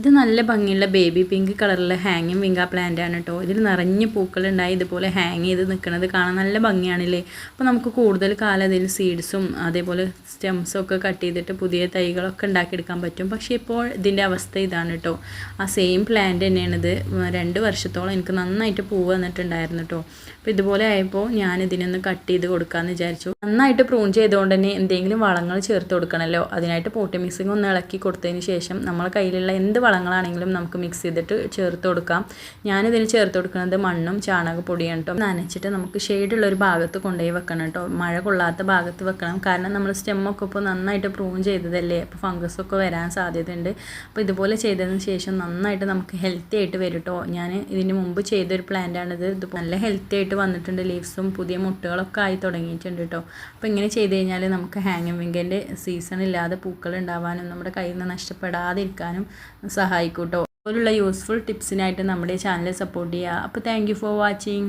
ഇത് നല്ല ഭംഗിയുള്ള ബേബി പിങ്ക് കളറിലെ ഹാങ്ങിങ് വിങ്ക പ്ലാന്റ് ആണ് കേട്ടോ ഇതിൽ നിറഞ്ഞ് പൂക്കളുണ്ടായി. ഇതുപോലെ ഹാങ് ചെയ്ത് നിൽക്കുന്നത് കാണാൻ നല്ല ഭംഗിയാണല്ലേ? അപ്പോൾ നമുക്ക് കൂടുതൽ കാലം അതിൽ സീഡ്സും അതേപോലെ സ്റ്റെംസും ഒക്കെ കട്ട് ചെയ്തിട്ട് പുതിയ തൈകളൊക്കെ ഉണ്ടാക്കിയെടുക്കാൻ പറ്റും. പക്ഷേ ഇപ്പോൾ ഇതിന്റെ അവസ്ഥ ഇതാണ് കേട്ടോ ആ സെയിം പ്ലാന്റ് തന്നെയാണിത് രണ്ട് വർഷത്തോളം എനിക്ക് നന്നായിട്ട് പൂവ് വന്നിട്ടുണ്ടായിരുന്നു കേട്ടോ അപ്പോൾ ഇതുപോലെ ആയപ്പോൾ ഞാൻ ഇതിനൊന്ന് കട്ട് ചെയ്ത് കൊടുക്കാമെന്ന് വിചാരിച്ചു. നന്നായിട്ട് പ്രൂൺ ചെയ്തുകൊണ്ട് തന്നെ എന്തെങ്കിലും വളങ്ങൾ ചേർത്ത് കൊടുക്കണമല്ലോ അതിനായിട്ട് പോട്ടി മിക്സിംഗ് ഒന്ന് ഇളക്കി കൊടുത്തതിന് ശേഷം നമ്മളെ കയ്യിലുള്ള എന്ത് വളങ്ങളാണെങ്കിലും നമുക്ക് മിക്സ് ചെയ്തിട്ട് ചേർത്ത് കൊടുക്കാം. ഞാനിതിന് ചേർത്ത് കൊടുക്കുന്നത് മണ്ണും ചാണകപ്പൊടിയാണ് കേട്ടോ നനച്ചിട്ട് നമുക്ക് ഷെയ്ഡുള്ള ഒരു ഭാഗത്ത് കൊണ്ടുപോയി വെക്കണം കേട്ടോ മഴ കൊള്ളാത്ത ഭാഗത്ത് വെക്കണം. കാരണം നമ്മൾ സ്റ്റെമ്മൊക്കെ ഇപ്പോൾ നന്നായിട്ട് പ്രൂൺ ചെയ്തതല്ലേ? അപ്പോൾ ഫംഗസൊക്കെ വരാൻ സാധ്യതയുണ്ട്. അപ്പോൾ ഇതുപോലെ ചെയ്തതിന് ശേഷം നന്നായിട്ട് നമുക്ക് ഹെൽത്തി ആയിട്ട് വരും കേട്ടോ ഞാൻ ഇതിന് മുമ്പ് ചെയ്തൊരു പ്ലാന്റാണിത് ഇത്. നല്ല ഹെൽത്തി ആയിട്ട് വന്നിട്ടുണ്ട്. ലീവ്സും പുതിയ മുട്ടുകളൊക്കെ ആയി തുടങ്ങിയിട്ടുണ്ട് കേട്ടോ അപ്പോൾ ഇങ്ങനെ ചെയ്ത് കഴിഞ്ഞാൽ നമുക്ക് ഹാങ്ങിങ് വിങ്കിന്റെ സീസൺ ഇല്ലാതെ പൂക്കൾ ഉണ്ടാവാനും നമ്മുടെ കയ്യിൽ നിന്ന് നഷ്ടപ്പെടാതിരിക്കാനും സഹായിക്കും കേട്ടോ. പോലുള്ള യൂസ്ഫുൾ ടിപ്സിനായിട്ട് നമ്മുടെ ചാനൽ സപ്പോർട്ട് ചെയ്യുക അപ്പോൾ താങ്ക് ഫോർ വാച്ചിങ്